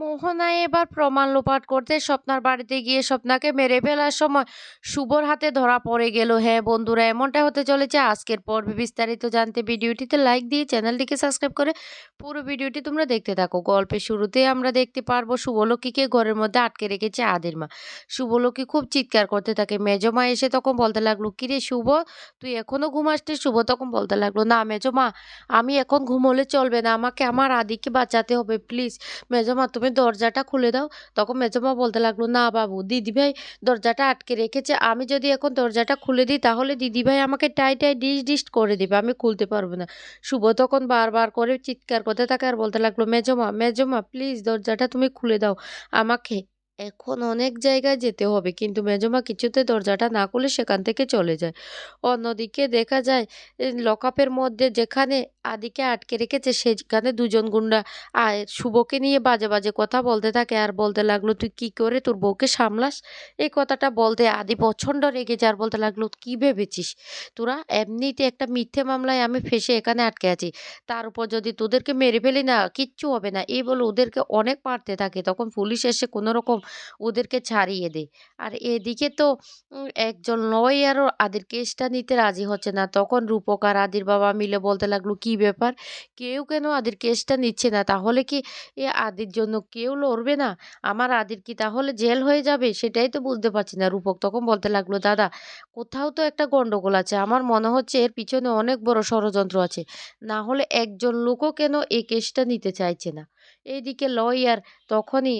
মোহনা এবার প্রমাণ লোপাট করতে স্বপ্নার বাড়িতে গিয়ে স্বপ্নাকে মেরে ফেলার সময় শুভর হাতে ধরা পড়ে গেল। হ্যাঁ বন্ধুরা, এমনটা হতে চলেছে আজকের পর্বে। বিস্তারিত জানতে ভিডিওটিতে লাইক দিয়ে চ্যানেলটিকে সাবস্ক্রাইব করে পুরো ভিডিওটি তোমরা দেখতে থাকো। গল্পের শুরুতে আমরা দেখতে পারব শুভলক্ষীকে ঘরের মধ্যে আটকে রেখেছে আদের মা। শুভলক্ষী খুব চিৎকার করতে থাকে। মেজমা এসে তখন বলতে লাগল, কিরে শুভ, তুই এখনও ঘুমাসনি? শুভ তখন বলতে লাগল, না মেজমা আমি এখন ঘুমোলে চলবে না। আমাকে আমার আদিকে বাঁচাতে হবে, প্লিজ। মেজমা তুমি দরজাটা খুলে দাও। তখন মেজমা বলতে লাগল, না বাবু দিদিভাই দরজাটা আটকে রেখেছে। আমি যদি এখন দরজাটা খুলে দিই, তাহলে দিদিভাই আমাকে টাই টাই ডিস ডিস করে দেবে। আমি খুলতে পারব না। শুভ তখন বারবার করে চিৎকার করতে থাকে আর বলতে লাগল, মেজমা মেজমা প্লিজ দরজাটা তুমি খুলে দাও। আমাকে এখন অনেক জায়গায় যেতে হবে। কিন্তু মেজমা কিছুতে দরজাটা না খুলে সেখান থেকে চলে যায়। অন্যদিকে দেখা যায় লকআপের মধ্যে যেখানে আদিকে আটকে রেখেছে, সেখানে দুজন গুন্ডা আর শুভকে নিয়ে বাজে বাজে কথা বলতে থাকে। আর বলতে লাগল, তুই কি করে তোর বউকে সামলাস? এই কথাটা বলতে আদি প্রচণ্ড রেগে যায়। আর বলতে লাগল, কি ভেবেছিস? তোরা এমনিতে একটা মিথ্যে মামলায় আমি ফেসে এখানে আটকে আছি। তার উপর যদি তোদেরকে মেরে ফেলি না, কিচ্ছু হবে না। এই বলে ওদেরকে অনেক মারতে থাকে। তখন পুলিশ এসে কোনো রকম ওদেরকে ছাড়িয়ে দেয়। আর এদিকে তো একজন লয়ারও আদির কেসটা নিতে রাজি হচ্ছে না। তখন রূপক আর আদির বাবা মিলে বলতে লাগল, কি ব্যাপার? কেউ কেন আদির কেসটা নিচ্ছে না? তাহলে কি এ আদির জন্য কেউ লড়বে না? আমার আদির কি তাহলে জেল হয়ে যাবে? সেটাই তো বুঝতে পারছি না। রূপক তখন বলতে লাগল, দাদা, কোথাও তো একটা গন্ডগোল আছে। আমার মনে হচ্ছে এর পিছনে অনেক বড় ষড়যন্ত্র আছে। না হলে একজন লোকও কেন এই কেসটা নিতে চাইছে না? এইদিকে লয়ার তখনই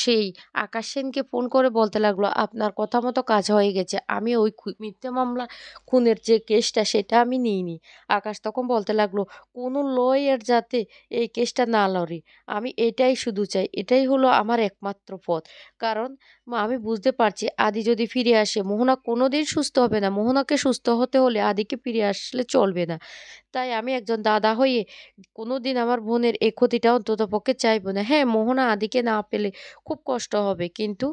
সেই আকাশ সেনকে ফোন করে বলতে লাগল, আপনার কথা মতো কাজ হয়ে গেছে, আমি ওই মিথ্যে মামলা খুনের যে কেসটা সেটা আমি নিইনি। আকাশ তখন বলতে লাগল, কোনো লয়ার যাতে এই কেসটা না লড়ে, আমি এটাই শুধু চাই, এটাই হলো আমার একমাত্র পথ। কারণ আমি বুঝতে পারছি, আদি যদি ফিরে আসে, মোহনা কোনো দিন সুস্থ হবে না, মোহনাকে সুস্থ হতে হলে আদিকে ফিরে আসলে চলবে না। তাই আমি একজন দাদা হয়ে কোনো দিন আমার বোনের এই ক্ষতিটা অন্তত পক্ষে চাইব না। হ্যাঁ মোহনা আদিকে না পেলে খুব কষ্ট হবে, কিন্তু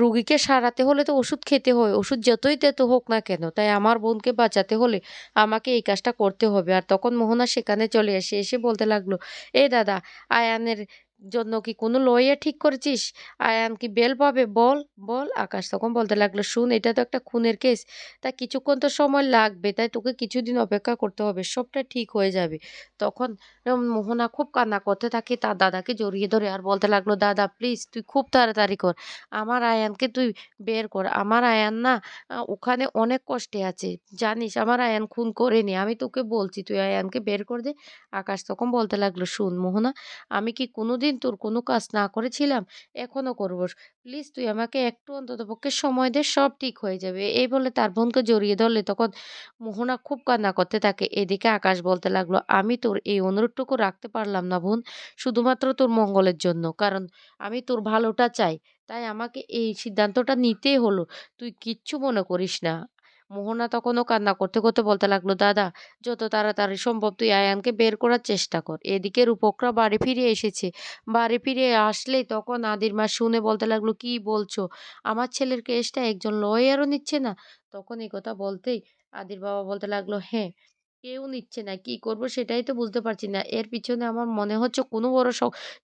রুগীকে সারাতে হলে তো ওষুধ খেতে হয়, ওষুধ যতই তেতো হোক না কেন, তাই আমার বোনকে বাঁচাতে হলে আমাকে এই কাজটা করতে হবে। আর তখন মোহনা সেখানে চলে আসে এসে বলতে লাগল, এ দাদা, আয়ানের জন্য কি কোনো লইয়া ঠিক করেছিস? আয়ান কি বেল পাবে? বল বল। আকাশ তখন বলতে লাগল, শুন, এটা তো একটা খুনের কেস। তা কিছুক্ষণ তো সময় লাগবে, তাই তোকে কিছুদিন অপেক্ষা করতে হবে, সবটা ঠিক হয়ে যাবে। তখন মোহনা খুব কান্না করতে থাকে, তার দাদাকে জড়িয়ে ধরে আর বলতে লাগল, দাদা প্লিজ তুই খুব তাড়াতাড়ি কর। আমার আয়ানকে তুই বের কর। আমার আয়ান না ওখানে অনেক কষ্টে আছে। জানিস, আমার আয়ান খুন করেনি। আমি তোকে বলছি, তুই আয়ানকে বের করে দে। আকাশ তখন বলতে লাগল, শুন, মোহনা, আমি কি কোনোদিন তোর কোনো কাজ না করেছিলাম এখনও করব প্লিজ তুই আমাকে একটু অন্তত পক্ষে সময় দে, সব ঠিক হয়ে যাবে। এই বলে তার বোনকে জড়িয়ে ধরলে তখন মোহনা খুব কান্না করতে থাকে। এদিকে আকাশ বলতে লাগল, আমি তোর এই অনুরোধটুকু রাখতে পারলাম না বোন, শুধুমাত্র তোর মঙ্গলের জন্য। কারণ আমি তোর ভালোটা চাই। তাই আমাকে এই সিদ্ধান্তটা নিতেই হলো। তুই কিচ্ছু মনে করিস না। মোহনা তখনও কান্না করতে করতে বলতে লাগল, দাদা, যত তাড়াতাড়ি সম্ভব তুই আয়ানকে বের করার চেষ্টা কর। এদিকে রূপকরা বাড়ি ফিরে এসেছে। বাড়ি ফিরে আসলেই তখন আদির মা শুনে বলতে লাগল, কি বলছো? আমার ছেলের কেসটা একজন লয়ারও নিচ্ছে না? তখন এই কথা বলতেই আদির বাবা বলতে লাগল হ্যাঁ কেউ নিচ্ছে না, কি করব সেটাই তো বুঝতে পারছি না। এর পিছনে আমার মনে হচ্ছে কোনো বড়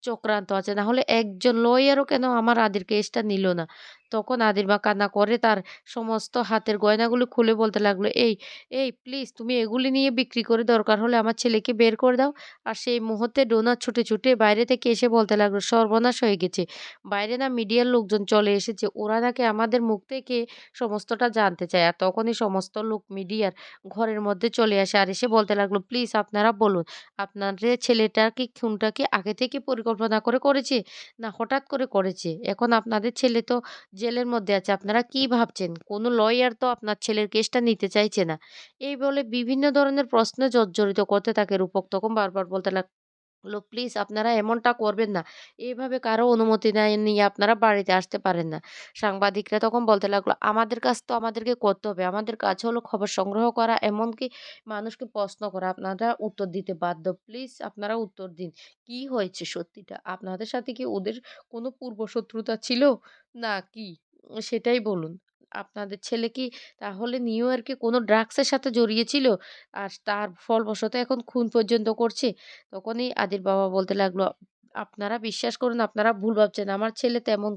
চক্রান্ত আছে। না হলে একজন লয়ারও কেন আমার আদির কেসটা নিল না? তখন আদির মা কান্না করে, তার সমস্ত হাতের গয়নাগুলো খুলে বলতে লাগল, এই এই প্লিজ তুমি এগুলি নিয়ে বিক্রি করে দরকার হলে আমার ছেলেকে বের করে দাও। আর সেই মুহূর্তে ডোনা ছুটে ছুটে বাইরে থেকে এসে বলতে লাগল, সর্বনাশ হয়ে গেছে। বাইরে না মিডিয়ার লোকজন চলে এসেছে, ওরা নাকি আমাদের মুখ থেকে সমস্তটা জানতে চায়। আর তখনই সমস্ত লোক মিডিয়ার ঘরের মধ্যে চলে আসে আর এসে বলতে লাগল প্লিজ আপনারা বলুন, আপনাদের ছেলেটা কি খুনটা কি আগে থেকে পরিকল্পনা করে করেছে? না হঠাৎ করে করেছে? এখন আপনাদের ছেলে তো জেলের মধ্যে আছে। আপনারা কি ভাবছেন? কোনো লয়ার তো আপনার ছেলের কেসটা নিতে চাইছে না। এই বলে বিভিন্ন ধরনের প্রশ্ন জর্জরিত করতে থাকে রূপক। তখন বারবার বলতে লাগ লো প্লিজ আপনারা এমনটা করবেন না। এইভাবে কারও অনুমতি না নিয়ে আপনারা বাড়িতে আসতে পারেন না। সাংবাদিকরা তখন বলতে লাগল, আমাদের কাজ তো আমাদেরকে করতে হবে। আমাদের কাজ হলো খবর সংগ্রহ করা, এমনকি মানুষকে প্রশ্ন করা। আপনারা উত্তর দিতে বাধ্য। প্লিজ আপনারা উত্তর দিন। কি হয়েছে সত্যিটা? আপনাদের সাথে কি ওদের কোনো পূর্ব শত্রুতা ছিল? না, কি? সেটাই বলুন। আপনাদের ছেলে কি তাহলে নিউ ইয়র্কে কোনো ড্রাগসের সাথে জড়িয়েছিল? আর তার ফলবশত এখন খুন পর্যন্ত করছে। তখনই আদির বাবা বলতে লাগল আপনারা বিশ্বাস করুন আপনারা ভুল ভাবছেন। আমার ছেলে তেমন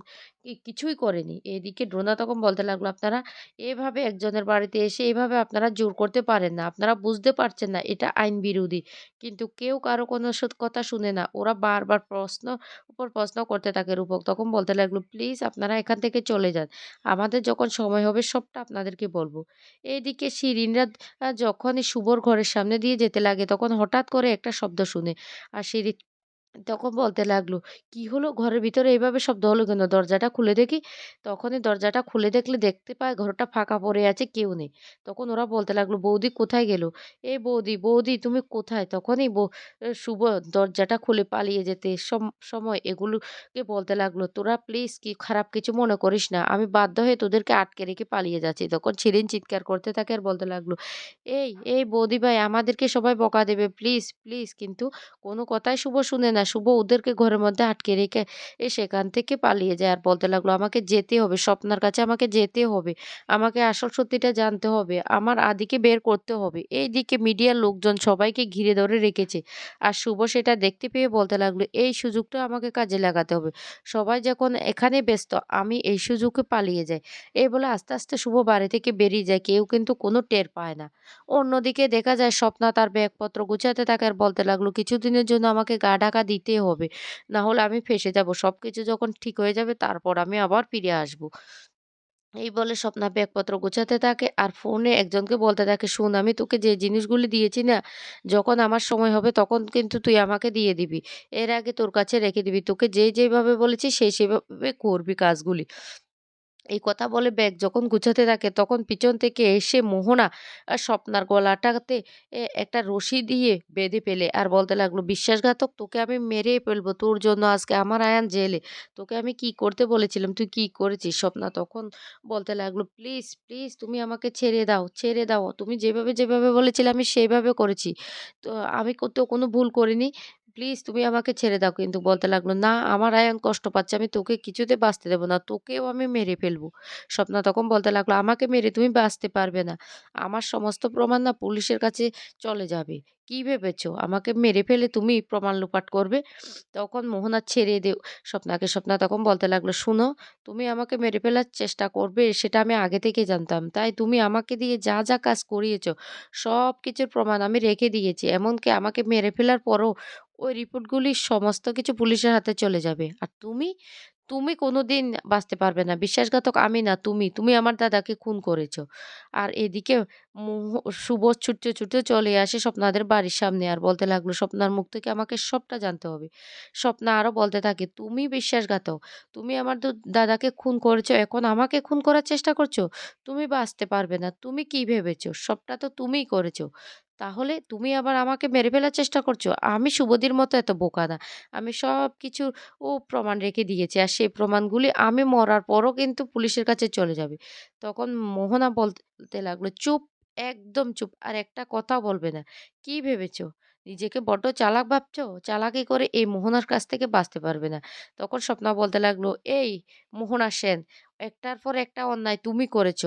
কিছুই করেনি। এদিকে ড্রোনা তখন বলতে লাগল, "আপনারা এভাবে একজনের বাড়িতে এসে এভাবে আপনারা জোর করতে পারেন না। আপনারা বুঝতে পারছেন না এটা আইন বিরোধী।" কিন্তু কেউ কারও কোনো কথা শুনে না। ওরা বারবার প্রশ্ন উপর প্রশ্ন করতে থাকে রূপক তখন বলতে লাগল, "প্লিজ আপনারা এখান থেকে চলে যান। আমাদের যখন সময় হবে সবটা আপনাদেরকে বলব এইদিকে শিরিনরা যখনই শুভর ঘরের সামনে দিয়ে যেতে লাগে তখন হঠাৎ করে একটা শব্দ শুনে। আর শিরিন তখন বলতে লাগল, "কি হলো? ঘরের ভিতরে এইভাবে শব্দ হলো কেন? দরজাটা খুলে দেখি।" তখনই দরজাটা খুলে দেখলে দেখতে পায় ঘরটা ফাঁকা পড়ে আছে, কেউ নেই। তখন ওরা বলতে লাগল, "বৌদি কোথায় গেল? এ বৌদি, বৌদি তুমি কোথায়?" তখনই বৌ শুভ দরজাটা খুলে পালিয়ে যেতে সম সময় এগুলোকে বলতে লাগল, "তোরা প্লিজ কি খারাপ কিছু মনে করিস না। আমি বাধ্য হয়ে তোদেরকে আটকে রেখে পালিয়ে যাচ্ছি।" তখন শিরিন চিৎকার করতে থাকে আর বলতে লাগল, "এই, এই বৌদি ভাই আমাদেরকে সবাই বকা দেবে। Please, please." কিন্তু কোনো কথাই শুভ শুনে না। শুভ ওদেরকে ঘরের মধ্যে আটকে রেখে এ সেখান থেকে পালিয়ে যায় আর বলতে লাগল, "আমাকে যেতে হবে। স্বপ্নার কাছে আমাকে যেতে হবে। আমাকে আসল সত্যিটা জানতে হবে। আমার আদিকে বের করতে হবে।" এই দিকে মিডিয়ার লোকজন সবাইকে ঘিরে ধরে রেখেছে। আর শুভ সেটা দেখতে পেয়ে বলতে লাগল, "এই সুযোগটা আমাকে কাজে লাগাতে হবে। সবাই যখন এখানে ব্যস্ত, আমি এই সুযোগে পালিয়ে যাই।" এই বলে আস্তে, আস্তে শুভ বাড়ি থেকে বেরিয়ে যায়। কেউ কিন্তু কোনো টের পায় না। অন্যদিকে দেখা যায় স্বপ্না তার ব্যাগপত্র গুছাতে থাকে আর বলতে লাগল, "কিছুদিনের জন্য আমাকে গা ঢাকা দিতে হবে। না হলে আমি ফেসে যাব। সব কিছু যখন ঠিক হয়ে যাবে তারপর আমি আবার ফিরে আসব।" এই বলে স্বপ্না ব্যাগপত্র গোছাতে থাকে আর ফোনে একজনকে বলতে থাকে, "শোন আমি তোকে যে জিনিসগুলি দিয়েছি না, যখন আমার সময় হবে তখন কিন্তু তুই আমাকে দিয়ে দিবি। এর আগে তোর কাছে রেখে দিবি। তোকে যে যেভাবে বলেছি সেই সেভাবে করবি কাজগুলি।" এই কথা বলে ব্যাগ যখন গুছাতে থাকে তখন পিছন থেকে এসে মোহনা আ স্বপ্নার গলাটাতে একটা রশি দিয়ে বেঁধে ফেলে আর বলতে লাগল, "বিশ্বাসঘাতক তোকে আমি মেরে ফেলব। তোর জন্য আজকে আমার আয়ান জেলে। তোকে আমি কি করতে বলেছিলাম তুই কি করেছিস?" স্বপ্না তখন বলতে লাগল, "প্লিজ, প্লিজ তুমি আমাকে ছেড়ে দাও, ছেড়ে দাও। তুমি যেভাবে, যেভাবে বলেছিলে আমি সেইভাবে করেছি। তো আমি তো কোনো ভুল করিনি। প্লিজ তুমি আমাকে ছেড়ে দাও।" কিন্তু বলতে লাগল, "না আমার আয়ান কষ্ট পাচ্ছে। আমি তোকে কিছুতে বাঁচতে দেবো না। তোকেও আমি মেরে ফেলব।" স্বপ্না তখন বলতে লাগল, "আমাকে মেরে তুমি বাঁচতে পারবে না। আমার সমস্ত প্রমাণ না পুলিশের কাছে চলে যাবে। কি ভেবেছো? আমাকে মেরে ফেলে তুমি প্রমাণ লোপাট করবে?" তখন মোহনা ছেড়ে দে স্বপ্নাকে। স্বপ্না তখন বলতে লাগল, "শুনো, তুমি আমাকে মেরে ফেলার চেষ্টা করবে সেটা আমি আগে থেকেই জানতাম। তাই তুমি আমাকে দিয়ে যা, যা কাজ করিয়েছ সব কিছুর প্রমাণ আমি রেখে দিয়েছি। এমনকি আমাকে মেরে ফেলার পরও ওই রিপোর্টগুলি সমস্ত কিছু পুলিশের হাতে চলে যাবে। আর তুমি, তুমি কোনো দিন বাঁচতে পারবে না। বিশ্বাসঘাতক আমি না তুমি। তুমি আমার দাদাকে খুন করেছ।" আর এদিকে শুভ ছুটতে, ছুটতে চলে আসে স্বপ্নাদের বাড়ির সামনে আর বলতে লাগল, "স্বপ্নার মুখ থেকে আমাকে সবটা জানতে হবে।" স্বপ্না আরও বলতে থাকে, "তুমি বিশ্বাসঘাতক। তুমি আমার দাদাকে খুন করেছ। এখন আমাকে খুন করার চেষ্টা করছ? তুমি বাঁচতে পারবে না। তুমি কি ভেবেছো? সবটা তো তুমিই করেছ। তাহলে তুমি আবার আমাকে মেরে ফেলার চেষ্টা করছ? আমি শুভদির মতো এত বোকা না। আমি সব কিছু ও প্রমাণ রেখে দিয়েছি। আর সেই প্রমাণগুলি আমি মরার পরও কিন্তু পুলিশের কাছে চলে যাবে।" তখন মোহনা বলতে লাগল, "চুপ! একদম চুপ! আর একটা কথা বলবে না। কি ভেবেছো? নিজেকে বড্ড চালাক ভাবছ? চালাকি করে এই মোহনার কাছ থেকে বাঁচতে পারবে না।" তখন স্বপ্না বলতে লাগল, "এই মোহনা সেন, একটার পর একটা অন্যায় তুমি করেছ।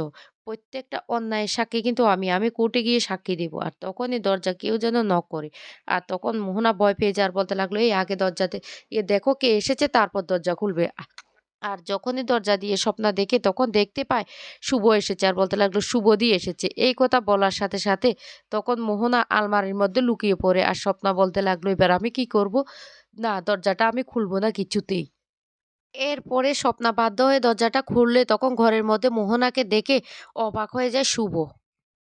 প্রত্যেকটা অন্যায়ের সাক্ষী কিন্তু আমি। আমি কোর্টে গিয়ে সাক্ষী দিব।" আর তখনই দরজা কেউ যেন নক করে। আর তখন মোহনা ভয় পেয়ে যায় আর বলতে লাগল, "এই আগে দরজাতে ইয়ে দেখো কে এসেছে তারপর দরজা খুলবে।" আর যখনই দরজা দিয়ে স্বপ্না দেখে তখন দেখতে পায় শুভ এসেছে আর বলতে লাগল, "শুভদী এসেছে।" এই কথা বলার সাথে, সাথে তখন মোহনা আলমারির মধ্যে লুকিয়ে পড়ে। আর স্বপ্না বলতে লাগল, "এবার আমি কি করব? না দরজাটা আমি খুলবো না কিছুতেই।" এরপরে স্বপ্না বাধ্য হয়ে দরজাটা খুললে তখন ঘরের মধ্যে মোহনাকে দেখে অবাক হয়ে যায় শুভ।